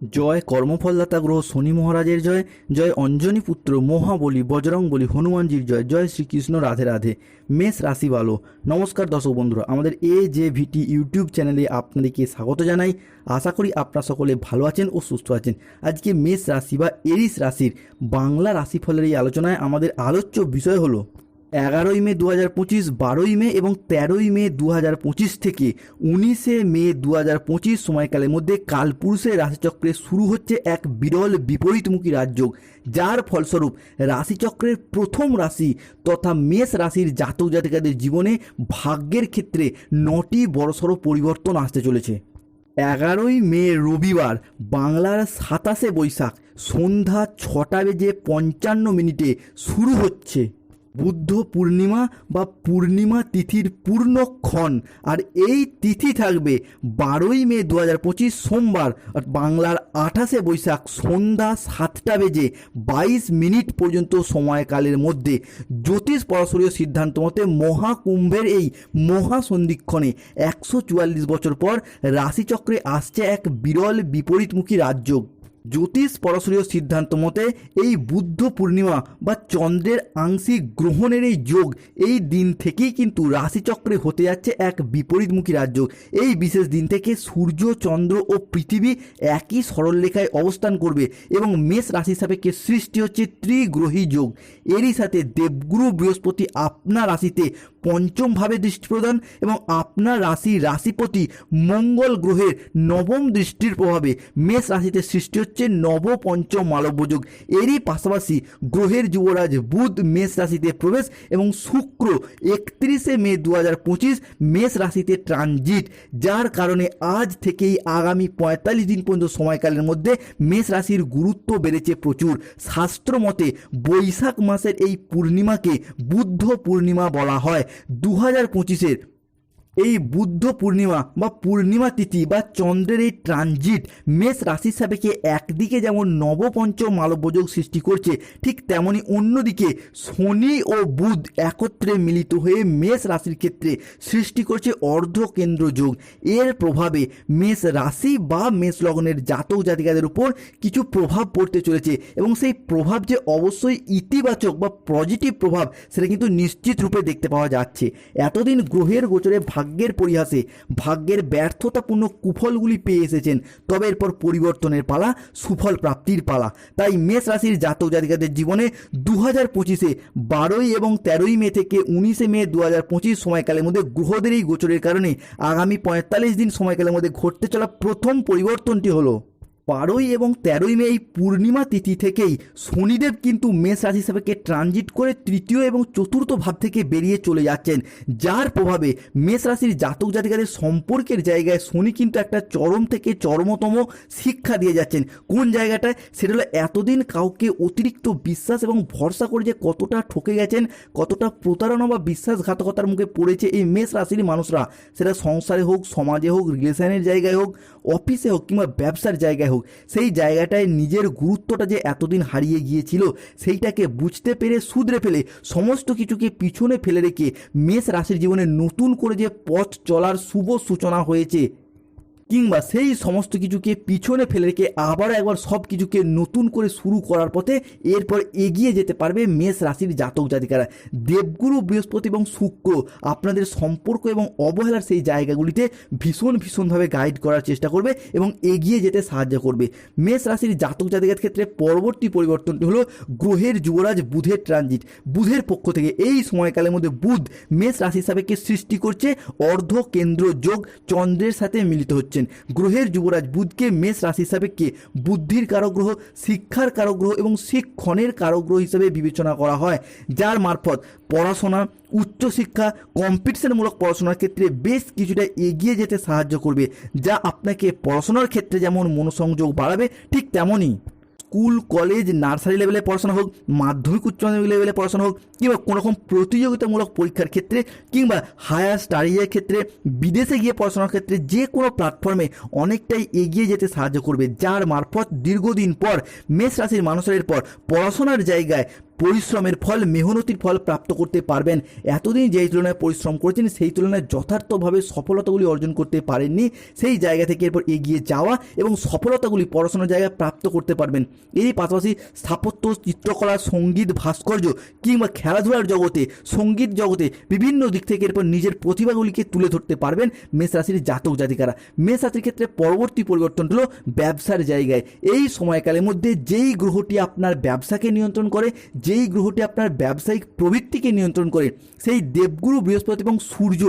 জয় কর্মফলদাতা গ্রহ শনি মহারাজের জয় জয় অঞ্জনী পুত্র মহাবলী বজরং বলি হনুমানজির জয় জয় শ্রীকৃষ্ণ রাধে রাধে। মেষ রাশি ভালো নমস্কার দর্শক বন্ধুরা, আমাদের এ জে ভিটি ইউটিউব চ্যানেলে আপনাদেরকে স্বাগত জানাই। আশা করি আপনারা সকলে ভালো আছেন ও সুস্থ আছেন। আজকে মেষ রাশি বা এরিস রাশির বাংলা রাশিফলের এই আলোচনায় আমাদের আলোচ্য বিষয় হলো এগারোই মে দু হাজার পঁচিশ, বারোই মে এবং তেরোই মে দু হাজার পঁচিশ থেকে উনিশে মে দু হাজার পঁচিশ সময়কালের মধ্যে কালপুরুষের রাশিচক্রে শুরু হচ্ছে এক বিরল বিপরীতমুখী রাজযোগ, যার ফলস্বরূপ রাশিচক্রের প্রথম রাশি তথা মেষ রাশির জাতক জাতিকাদের জীবনে ভাগ্যের ক্ষেত্রে নটি বড়সড় পরিবর্তন আসতে চলেছে। এগারোই মে রবিবার, বাংলার সাতাশে বৈশাখ, সন্ধ্যা ছটা বেজে পঞ্চান্ন মিনিটে শুরু হচ্ছে। বুদ্ধ পূর্ণিমা বা পূর্ণিমা তিথির পূর্ণক্ষণ আর এই তিথি থাকবে বারোই মে দু হাজার পঁচিশ সোমবার বাংলার আঠাশে বৈশাখ সন্ধ্যা সাতটা বেজে বাইশ মিনিট পর্যন্ত সময়কালের মধ্যে। জ্যোতিষ পরাশরীয় সিদ্ধান্ত মতে মহাকুম্ভের এই মহাসন্ধিক্ষণে একশো চুয়াল্লিশ বছর পর রাশিচক্রে আসছে এক বিরল বিপরীতমুখী রাজযোগ। জ্যোতিষ পরশরীয় সিদ্ধান্ত মতে এই বুদ্ধ পূর্ণিমা বা চন্দ্রের আংশিক গ্রহণের এই যোগ এই দিন থেকেই কিন্তু রাশিচক্রে হতে যাচ্ছে এক বিপরীতমুখী রাজযোগ এই বিশেষ দিন থেকে সূর্য, চন্দ্র ও পৃথিবী একই সরলরেখায় অবস্থান করবে এবং মেষ রাশি সাপেক্ষে সৃষ্টি হচ্ছে ত্রিগ্রহী যোগ। এরই সাথে দেবগুরু বৃহস্পতি আপনার রাশিতে পঞ্চম ভাবে দৃষ্টি প্রদান এবং আপনার রাশি রাশিপতি মঙ্গল গ্রহের নবম দৃষ্টির প্রভাবে মেষ রাশিতে সৃষ্টি হচ্ছে নব পঞ্চম মালব্য যোগ এরই পাশাপাশি গ্রহের যুবরাজ বুধ মেষ রাশিতে প্রবেশ এবং শুক্র একত্রিশে মে দু হাজার পঁচিশ মেষ রাশিতে ট্রানজিট, যার কারণে আজ থেকেই আগামী পঁয়তাল্লিশ দিন পর্যন্ত সময়কালের মধ্যে মেষ রাশির গুরুত্ব বেড়েছে প্রচুর। শাস্ত্র মতে বৈশাখ মাসের এই পূর্ণিমাকে বুদ্ধ পূর্ণিমা বলা হয়। দু হাজার পঁচিশের এই বুদ্ধ পূর্ণিমা বা পূর্ণিমা তিথি বা চন্দ্রের এই ট্রানজিট মেষ রাশির সাপেক্ষে একদিকে যেমন নবপঞ্চম মালব্যযোগ সৃষ্টি করছে, ঠিক তেমনি অন্যদিকে শনি ও বুধ একত্রে মিলিত হয়ে মেষ রাশির ক্ষেত্রে সৃষ্টি করছে অর্ধকেন্দ্র যোগ। এর প্রভাবে মেষ রাশি বা মেষ লগ্নের জাতক জাতিকাদের উপর কিছু প্রভাব পড়তে চলেছে এবং সেই প্রভাব যে অবশ্যই ইতিবাচক বা পজিটিভ প্রভাব, সেটা কিন্তু নিশ্চিত রূপে দেখতে পাওয়া যাচ্ছে। এতদিন গ্রহের গোচরে ভাগ্যের পরিহাসে, ভাগ্যের ব্যর্থতাপূর্ণ কুফলগুলি পেয়ে এসেছেন। তবে এরপর পরিবর্তনের পালা, সুফল প্রাপ্তির পালা। তাই মেষ রাশির জাতক জাতিকাদের জীবনে দু হাজার পঁচিশে বারোই এবং তেরোই মে থেকে উনিশে মে দু হাজার পঁচিশ সময়কালের মধ্যে গ্রহদের এই গোচরের কারণে আগামী পঁয়তাল্লিশ দিন সময়কালের মধ্যে ঘটতে চলা প্রথম পরিবর্তনটি হলো। বারোই এবং তেরোই মে এই পূর্ণিমা তিথি থেকেই শনিদেব কিন্তু মেষ রাশি সাপেক্ষে ট্রানজিট করে তৃতীয় এবং চতুর্থ ভাব থেকে বেরিয়ে চলে যাচ্ছেন। যার প্রভাবে মেষ রাশির জাতক জাতিকাদের সম্পর্কের জায়গায় শনি কিন্তু একটা চরম থেকে চরমতম শিক্ষা দিয়ে যাচ্ছেন। কোন জায়গাটায়? সেটা হলো এতদিন কাউকে অতিরিক্ত বিশ্বাস এবং ভরসা করে যে কতটা ঠকে গেছেন, কতটা প্রতারণা বা বিশ্বাসঘাতকতার মুখে পড়েছে এই মেষ রাশির মানুষরা। সেটা সংসারে হোক, সমাজে হোক রিলেশনের জায়গায় হোক অফিসে হোক কিংবা ব্যবসার জায়গায় হোক। সেই জায়গাটায় নিজের গুরুত্বটা যে এতদিন হারিয়ে গিয়েছিল, সেইটাকে বুঝতে পেরে শুধরে ফেলে সমস্ত কিছুকে পিছনে ফেলে রেখে মেষ রাশির জীবনে নতুন করে যে পথ চলার শুভ সূচনা হয়েছে কিংবা সেই সমস্ত কিছুকে পিছনে ফেলে রেখে আবার একবার সব কিছুকে নতুন করে শুরু করার পথে এরপর এগিয়ে যেতে পারবে মেষ রাশির জাতক জাতিকারা। দেবগুরু, বৃহস্পতি এবং শুক্র আপনাদের সম্পর্ক এবং অবহেলার সেই জায়গাগুলিতে ভীষণ ভীষণভাবে গাইড করার চেষ্টা করবে এবং এগিয়ে যেতে সাহায্য করবে। মেষ রাশির জাতক জাতিকার ক্ষেত্রে পরবর্তী পরিবর্তনটি হলো গ্রহের যুবরাজ বুধের ট্রানজিট বুধের পক্ষ থেকে এই সময়কালের মধ্যে বুধ মেষ রাশি সাপেক্ষে সৃষ্টি করছে? অর্ধ কেন্দ্র যোগ চন্দ্রের সাথে মিলিত হচ্ছে। হচ্ছেন গ্রহের যুবরাজ বুধকে মেষ রাশি কে? বুদ্ধির কারগ্রহ, শিক্ষার কারগ্রহ এবং শিক্ষণের কারগ্রহ হিসেবে বিবেচনা করা হয়। যার মারফত পড়াশোনা উচ্চশিক্ষা কম্পিটিশনমূলক পড়াশোনার ক্ষেত্রে বেশ কিছুটা এগিয়ে যেতে সাহায্য করবে, যা আপনাকে পড়াশোনার ক্ষেত্রে যেমন মনোসংযোগ বাড়াবে, ঠিক তেমনই। স্কুল, কলেজ, নার্সারি লেভেলে পড়াশোনা হোক, মাধ্যমিক, উচ্চ মাধ্যমিক লেভেলে পড়াশোনা হোক, কিংবা কোনো রকম প্রতিযোগিতামূলক পরীক্ষার ক্ষেত্রে, কিংবা হায়ার স্টাডিজের ক্ষেত্রে, বিদেশে গিয়ে পড়াশোনার ক্ষেত্রে যে কোনো প্ল্যাটফর্মে অনেকটাই এগিয়ে যেতে সাহায্য করবে, যার মারফত দীর্ঘদিন পর, মেষ রাশির মানুষের পর, পড়াশোনার জায়গায় পরিশ্রমের ফল, মেহনতির ফল প্রাপ্ত করতে পারবেন। এতদিন যেই তুলনায় পরিশ্রম করেছেন, সেই তুলনায় যথার্থভাবে সফলতাগুলি অর্জন করতে পারেননি। সেই জায়গা থেকে এরপর এগিয়ে যাওয়া এবং সফলতাগুলি পড়াশোনার জায়গায় প্রাপ্ত করতে পারবেন। এরই পাশাপাশি স্থাপত্য, চিত্রকলা, সংগীত ভাস্কর্য কিংবা খেলাধুলার জগতে, সংগীত জগতে বিভিন্ন দিক থেকে এরপর নিজের প্রতিভাগুলিকে তুলে ধরতে পারবেন মেষ রাশির জাতক জাতিকারা। মেষ রাশির ক্ষেত্রে পরবর্তী পরিবর্তন হলো ব্যবসার জায়গায়। এই সময়কালের মধ্যে যেই গ্রহটি আপনার ব্যবসাকে নিয়ন্ত্রণ করে যেই গ্রহটি আপনার ব্যবসায়িক প্রবৃত্তিকে নিয়ন্ত্রণ করে, সেই দেবগুরু বৃহস্পতি এবং সূর্য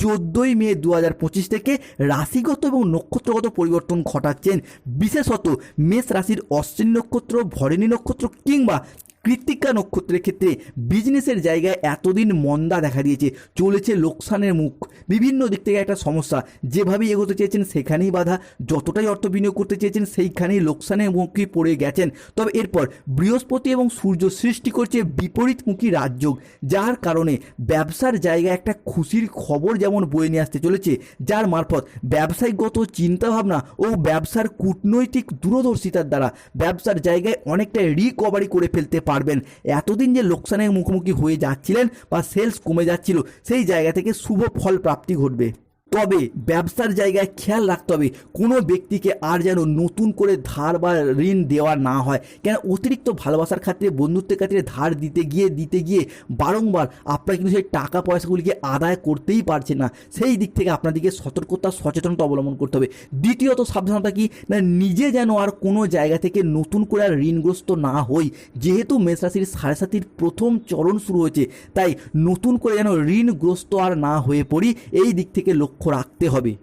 চোদ্দোই মে দু হাজার পঁচিশ থেকে রাশিগত এবং নক্ষত্রগত পরিবর্তন ঘটাচ্ছেন। বিশেষত মেষ রাশির অশ্বিনী নক্ষত্র, ভরিণী নক্ষত্র কিংবা কৃত্তিকা নক্ষত্রের ক্ষেত্রে বিজনেসের জায়গায় এতদিন মন্দা দেখা দিয়েছে, চলেছে লোকসানের মুখ। বিভিন্ন দিক থেকে একটা সমস্যা, যেভাবেই এগোতে চেয়েছেন সেখানেই বাধা, যতটাই অর্থ বিনিয়োগ করতে চেয়েছেন সেইখানেই লোকসানের মুখে পড়ে গেছেন। তবে এরপর বৃহস্পতি এবং সূর্য সৃষ্টি করছে বিপরীতমুখী রাজযোগ, যার কারণে ব্যবসার জায়গায় একটা খুশির খবর যেমন বয়ে নিয়ে আসতে চলেছে, যার মারফত ব্যবসায়িকগত চিন্তাভাবনা ও ব্যবসার কূটনৈতিক দূরদর্শিতার দ্বারা ব্যবসার জায়গায় অনেকটা রিকভারি করে ফেলতে পারবেন। এতদিন যে লোকসানের মুখোমুখি হয়ে যাচ্ছিলেন বা সেলস কমে যাচ্ছিল, সেই জায়গা থেকে শুভ ফল প্রাপ্তি ঘটবে। তবে ব্যবসার জায়গায় খেয়াল রাখতে হবে, কোনো ব্যক্তিকে আর যেন নতুন করে ধার বা ঋণ দেওয়া না হয়। কেন অতিরিক্ত ভালোবাসার খাতিরে, বন্ধুত্বের খাতিরে ধার দিতে গিয়ে দিতে গিয়ে বারংবার আপনারা কিন্তু সেই টাকা পয়সাগুলিকে আদায় করতেই পারছেন না। সেই দিক থেকে আপনাদেরকে সতর্কতা, সচেতনতা অবলম্বন করতে হবে। দ্বিতীয়ত, সাবধানতা কি? না, নিজে যেন আর কোনো জায়গা থেকে নতুন করে আর ঋণগ্রস্ত না হই। যেহেতু মেষ রাশির সাড়ে সাতির প্রথম চরণ শুরু হয়েছে, তাই নতুন করে যেন ঋণগ্রস্ত আর না হয়ে পড়ি, এই দিক থেকে লক্ষ্য রাখতে হবে।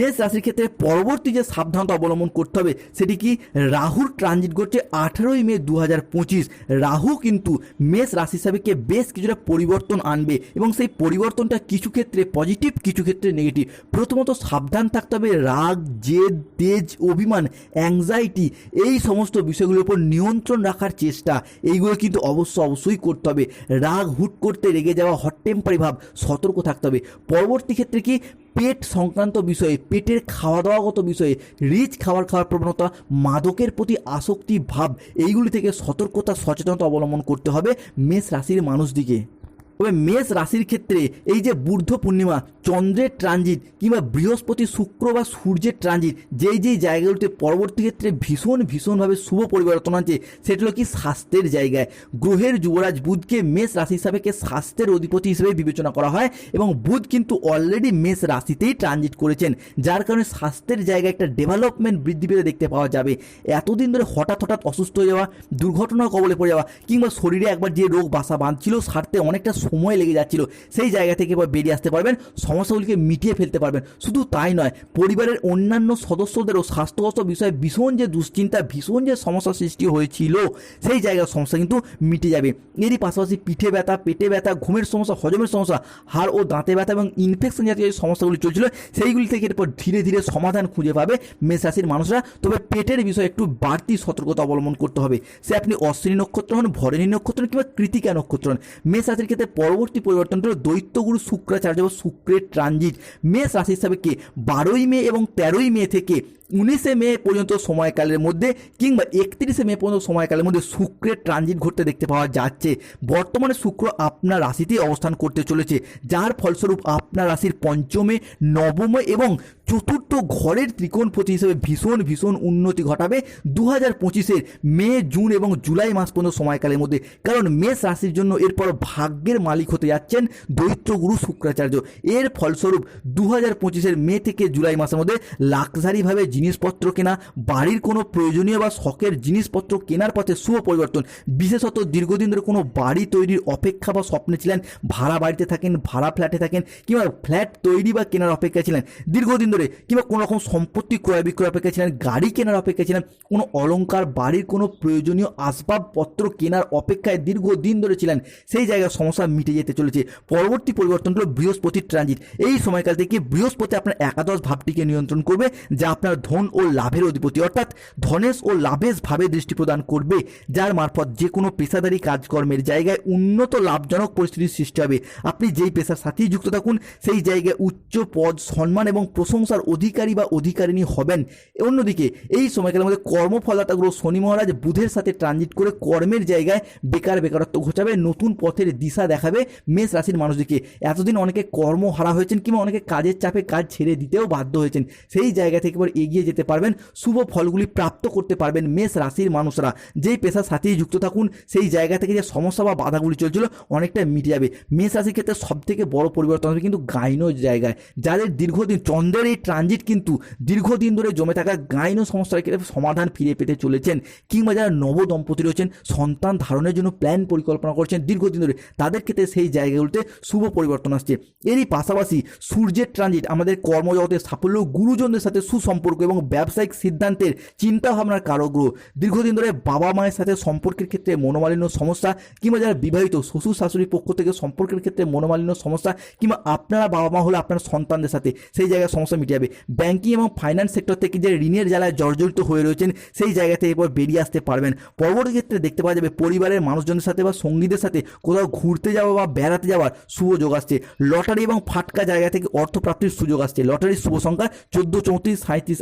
মেষ রাশির ক্ষেত্রে পরবর্তী যে সাবধানতা অবলম্বন করতে হবে, সেটি কি? রাহুর ট্রানজিট ঘটছে আঠারোই মে দু হাজার পঁচিশ। রাহু কিন্তু মেষ রাশি হিসাবেকে বেশ কিছুটা পরিবর্তন আনবে এবং সেই পরিবর্তনটা কিছু ক্ষেত্রে পজিটিভ কিছু ক্ষেত্রে নেগেটিভ প্রথমত সাবধান থাকতে হবে, রাগ, জেদ, তেজ, অভিমান অ্যাংজাইটি এই সমস্ত বিষয়গুলোর উপর নিয়ন্ত্রণ রাখার চেষ্টা। এইগুলো কিন্তু অবশ্য অবশ্যই করতে হবে। রাগ হুট করতে রেগে যাওয়া হট টেম্পারি ভাব, সতর্ক থাকতে হবে। পরবর্তী ক্ষেত্রে কি? পেট সংক্রান্ত বিষয়ে, পেটের খাওয়া দাওয়াগত বিষয়ে, রিচ খাবার খাওয়ার প্রবণতা, মাদকের প্রতি আসক্তি, ভাব, এইগুলি থেকে সতর্কতা, সচেতনতা অবলম্বন করতে হবে মেষ রাশির মানুষদিকে তবে মেষ রাশির ক্ষেত্রে এই যে বুদ্ধ পূর্ণিমা, চন্দ্রের ট্রানজিট কিংবা বৃহস্পতি শুক্র বা সূর্যের ট্রানজিট যেই যেই জায়গাগুলিতে পরবর্তী ক্ষেত্রে ভীষণ ভীষণভাবে শুভ পরিবর্তন আছে সেটা হলো কি স্বাস্থ্যের জায়গায়? গ্রহের যুবরাজ বুধকে মেষ রাশি হিসাবে কে স্বাস্থ্যের অধিপতি হিসেবে বিবেচনা করা হয় এবং বুধ কিন্তু অলরেডি মেষ রাশিতেই ট্রানজিট করেছেন, যার কারণে স্বাস্থ্যের জায়গায় একটা ডেভেলপমেন্ট বৃদ্ধি পেতে দেখতে পাওয়া যাবে। এতদিন ধরে হঠাৎ হঠাৎ অসুস্থ হয়ে যাওয়া দুর্ঘটনার কবলে পড়ে যাওয়া কিংবা শরীরে একবার যে রোগ বাসা বাঁধছিল, সারতে অনেকটা সময় লেগে যাচ্ছিল। সেই জায়গা থেকে এবার বেরিয়ে আসতে পারবেন, সমস্যাগুলিকে মিটিয়ে ফেলতে পারবেন। শুধু তাই নয়, পরিবারের অন্যান্য সদস্যদেরও স্বাস্থ্যগত বিষয়ে ভীষণ যে দুশ্চিন্তা, ভীষণ যে সমস্যা সৃষ্টি হয়েছিল, সেই জায়গার সমস্যা কিন্তু মিটে যাবে। এরই পাশাপাশি পিঠে ব্যথা, পেটে ব্যথা, ঘুমের সমস্যা, হজমের সমস্যা, হাড় ও দাঁতে ব্যথা এবং ইনফেকশন জাতীয় যে সমস্যাগুলি চলছিল, সেইগুলি থেকে এরপর ধীরে ধীরে সমাধান খুঁজে পাবে মেষ রাশির মানুষরা। তবে পেটের বিষয়ে একটু বাড়তি সতর্কতা অবলম্বন করতে হবে। সে আপনি অশ্বিনী নক্ষত্র হন, ভরণী নক্ষত্র কিংবা কৃতিকা নক্ষত্র হন। মেষ রাশির ক্ষেত্রে পরবর্তী পরিবর্তন হলো দৈত্যগুরু শুক্রাচার্য বা শুক্রের ট্রানজিট। মেষ রাশি হিসাবে কে? বারোই মে এবং তেরোই মে থেকে উনিশে মে পর্যন্ত সময়কালের মধ্যে কিংবা একত্রিশে মে পর্যন্ত সময়কালের মধ্যে শুক্রের ট্রানজিট ঘটতে দেখতে পাওয়া যাচ্ছে। বর্তমানে শুক্র আপনার রাশিতেই অবস্থান করতে চলেছে, যার ফলস্বরূপ আপনার রাশির পঞ্চমে, নবমে এবং চতুর্থ ঘরের ত্রিকোণপতি হিসেবে ভীষণ ভীষণ উন্নতি ঘটাবে দু হাজার পঁচিশের মে, জুন এবং জুলাই মাস পর্যন্ত সময়কালের মধ্যে। কারণ মেষ রাশির জন্য এরপর ভাগ্যের মালিক হতে যাচ্ছেন দৈত্যগুরু শুক্রাচার্য। এর ফলস্বরূপ দু হাজার পঁচিশের মে থেকে জুলাই মাসের মধ্যে লাক্সারিভাবে জিনিসপত্র কেনা, বাড়ির কোনো প্রয়োজনীয় বা শখের জিনিসপত্র কেনার পথে শুভ পরিবর্তন। বিশেষত দীর্ঘদিন ধরে কোনো বাড়ি তৈরির অপেক্ষা বা স্বপ্নে ছিলেন, ভাড়া বাড়িতে থাকেন, ভাড়া ফ্ল্যাটে থাকেন কিংবা ফ্ল্যাট তৈরি বা কেনার অপেক্ষা ছিলেন। দীর্ঘদিন ধরে কিংবা কোনো রকম সম্পত্তি ক্রয় বিক্রয় অপেক্ষা ছিলেন, গাড়ি কেনার অপেক্ষা ছিলেন, কোনো অলংকার, বাড়ির কোনো প্রয়োজনীয় আসবাবপত্র কেনার অপেক্ষায় দীর্ঘদিন ধরে ছিলেন, সেই জায়গায় সমস্যা মিটে যেতে চলেছে। পরবর্তী পরিবর্তন হলো বৃহস্পতির ট্রানজিট এই সময়কাল থেকে বৃহস্পতি আপনার একাদশ ভাবটিকে নিয়ন্ত্রণ করবে, যা আপনার ধন ও লাভের অধিপতি। অর্থাৎ ধনেশ ও লাভেশ ভাবে দৃষ্টি প্রদান করবে, যার মারফত যে কোনো পেশাদারি কাজকর্মের জায়গায় উন্নত লাভজনক পরিস্থিতির সৃষ্টি হবে। আপনি যেই পেশার সাথেই যুক্ত থাকুন, সেই জায়গায় উচ্চ পদ, সম্মান এবং প্রশংসার অধিকারী বা অধিকারিণী হবেন। অন্যদিকে, এই সময়কালের মধ্যে কর্মফলদাতা গ্রহ শনি মহারাজ বুধের সাথে ট্রানজিট করে কর্মের জায়গায় বেকার বেকারত্ব ঘোচাবে, নতুন পথের দিশা দেখাবে মেষ রাশির মানুষদেরকে এতদিন অনেকে কর্ম হারা হয়েছেন কিংবা অনেকে কাজের চাপে কাজ ছেড়ে দিতেও বাধ্য হয়েছেন। সেই জায়গা থেকে এবার এগিয়ে যেতে পারবেন, শুভ ফলগুলি প্রাপ্ত করতে পারবেন মেষ রাশির মানুষরা। যেই পেশার সাথেই যুক্ত থাকুন, সেই জায়গা থেকে যে সমস্যা বা বাধাগুলি চলছিল অনেকটা মিটে যাবে। মেষ রাশির ক্ষেত্রে সবথেকে বড় পরিবর্তন হবে কিন্তু গাইনো জায়গায়। যাদের দীর্ঘদিন, চন্দ্রের এই ট্রানজিট কিন্তু দীর্ঘদিন ধরে জমে থাকা গাইনো সমস্যার ক্ষেত্রে সমাধান ফিরে পেতে চলেছেন কিংবা যারা নব দম্পতি রয়েছেন, সন্তান ধারণের জন্য প্ল্যান পরিকল্পনা করছেন দীর্ঘদিন ধরে, তাদের ক্ষেত্রে সেই জায়গাগুলোতে শুভ পরিবর্তন আসছে। এরই পাশাপাশি সূর্যের ট্রানজিট আমাদের কর্মজগতের সাফল্য, গুরুজনদের সাথে সুসম্পর্ক এবং ব্যবসায়িক সিদ্ধান্তের চিন্তাভাবনার কারক গ্রহ দীর্ঘদিন ধরে বাবা মায়ের সাথে সম্পর্কের ক্ষেত্রে মনোমালিন্য সমস্যা কিংবা যারা বিবাহিত শ্বশুর শাশুড়ির পক্ষ থেকে সম্পর্কের ক্ষেত্রে মনোমালিন্য সমস্যা কিংবা আপনারা বাবা মা হলে আপনার সন্তানদের সাথে, সেই জায়গায় সমস্যা মিটে যাবে ব্যাংকিং এবং ফাইন্যান্স সেক্টর থেকে যে ঋণের জ্বালায় জর্জরিত হয়ে রয়েছেন, সেই জায়গা থেকে এরপর বেরিয়ে আসতে পারবেন। পরবর্তী ক্ষেত্রে দেখতে পাওয়া যাবে পরিবারের মানুষজনের সাথে বা সঙ্গীদের সাথে কোথাও ঘুরতে যাওয়া বা বেড়াতে যাওয়ার সুযোগ আসছে। লটারি এবং ফাটকা জায়গা থেকে অর্থপ্রাপ্তির সুযোগ আসছে। লটারির শুভ সংখ্যা চোদ্দ, চৌত্রিশ সাঁত্রিশ